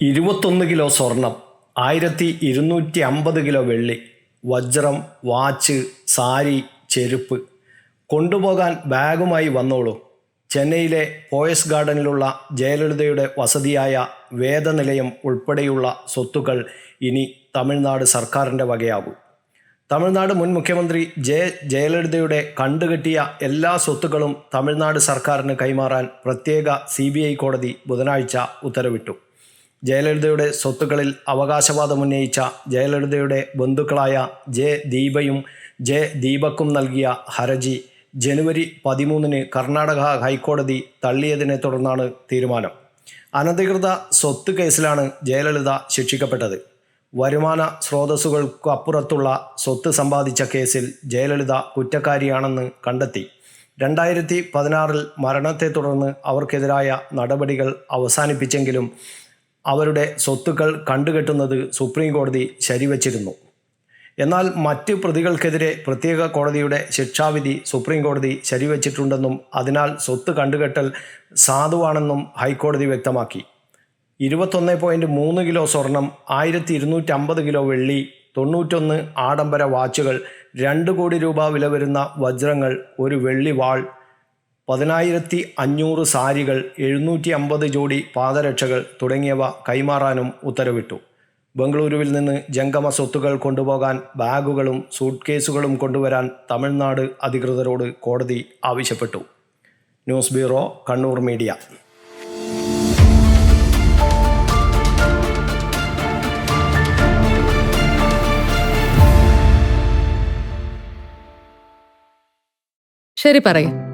ഇരുപത്തൊന്ന് കിലോ സ്വർണം ആയിരത്തി ഇരുന്നൂറ്റി അമ്പത് കിലോ വെള്ളി വജ്രം വാച്ച് സാരി ചെരുപ്പ്. കൊണ്ടുപോകാൻ ബാഗുമായി വന്നോളൂ. ചെന്നൈയിലെ പോയസ് ഗാർഡനിലുള്ള ജയലളിതയുടെ വസതിയായ വേദനിലയം ഉൾപ്പെടെയുള്ള സ്വത്തുക്കൾ ഇനി തമിഴ്നാട് സർക്കാരിന്റെ വകയാകും. തമിഴ്നാട് മുൻ മുഖ്യമന്ത്രി ജെ ജയലളിതയുടെ കണ്ടുകെട്ടിയ എല്ലാ സ്വത്തുക്കളും തമിഴ്നാട് സർക്കാരിന് കൈമാറാൻ പ്രത്യേക സി കോടതി ബുധനാഴ്ച ഉത്തരവിട്ടു. ജയലളിതയുടെ സ്വത്തുക്കളിൽ അവകാശവാദമുന്നയിച്ച ജയലളിതയുടെ ബന്ധുക്കളായ ജെ ദീപയും ജെ ദീപക്കും നൽകിയ ഹർജി ജനുവരി പതിമൂന്നിന് കർണാടക ഹൈക്കോടതി തള്ളിയതിനെ തുടർന്നാണ് തീരുമാനം. അനധികൃത സ്വത്ത് കേസിലാണ് ജയലളിത ശിക്ഷിക്കപ്പെട്ടത്. വരുമാന സ്രോതസ്സുകൾക്കപ്പുറത്തുള്ള സ്വത്ത് സമ്പാദിച്ച കേസിൽ ജയലളിത കുറ്റക്കാരിയാണെന്ന് കണ്ടെത്തി. രണ്ടായിരത്തി പതിനാറിൽ മരണത്തെ തുടർന്ന് അവർക്കെതിരായ നടപടികൾ അവസാനിപ്പിച്ചെങ്കിലും അവരുടെ സ്വത്തുക്കൾ കണ്ടുകെട്ടുന്നത് സുപ്രീം കോടതി ശരിവച്ചിരുന്നു. എന്നാൽ മറ്റ് പ്രതികൾക്കെതിരെ പ്രത്യേക കോടതിയുടെ ശിക്ഷാവിധി സുപ്രീം കോടതി ശരിവച്ചിട്ടുണ്ടെന്നും അതിനാൽ സ്വത്ത് കണ്ടുകെട്ടൽ സാധുവാണെന്നും ഹൈക്കോടതി വ്യക്തമാക്കി. ഇരുപത്തൊന്ന് പോയിന്റ് മൂന്ന് കിലോ സ്വർണം ആയിരത്തി ഇരുന്നൂറ്റമ്പത് കിലോ വെള്ളി തൊണ്ണൂറ്റൊന്ന് ആഡംബര വാച്ചുകൾ രണ്ട് കോടി രൂപ വില വരുന്ന വജ്രങ്ങൾ ഒരു വെള്ളി വാൾ പതിനായിരത്തി അഞ്ഞൂറ് സാരികൾ എഴുന്നൂറ്റി അമ്പത് ജോഡി പാദരക്ഷകൾ തുടങ്ങിയവ കൈമാറാനും ഉത്തരവിട്ടു. ബംഗളൂരുവിൽ നിന്ന് ജംഗമ സ്വത്തുകൾ കൊണ്ടുപോകാൻ ബാഗുകളും സൂട്ട് കേസുകളും കൊണ്ടുവരാൻ തമിഴ്നാട് അധികൃതരോട് കോടതി ആവശ്യപ്പെട്ടു. News bureau Kannur media. ശരി പറയ്.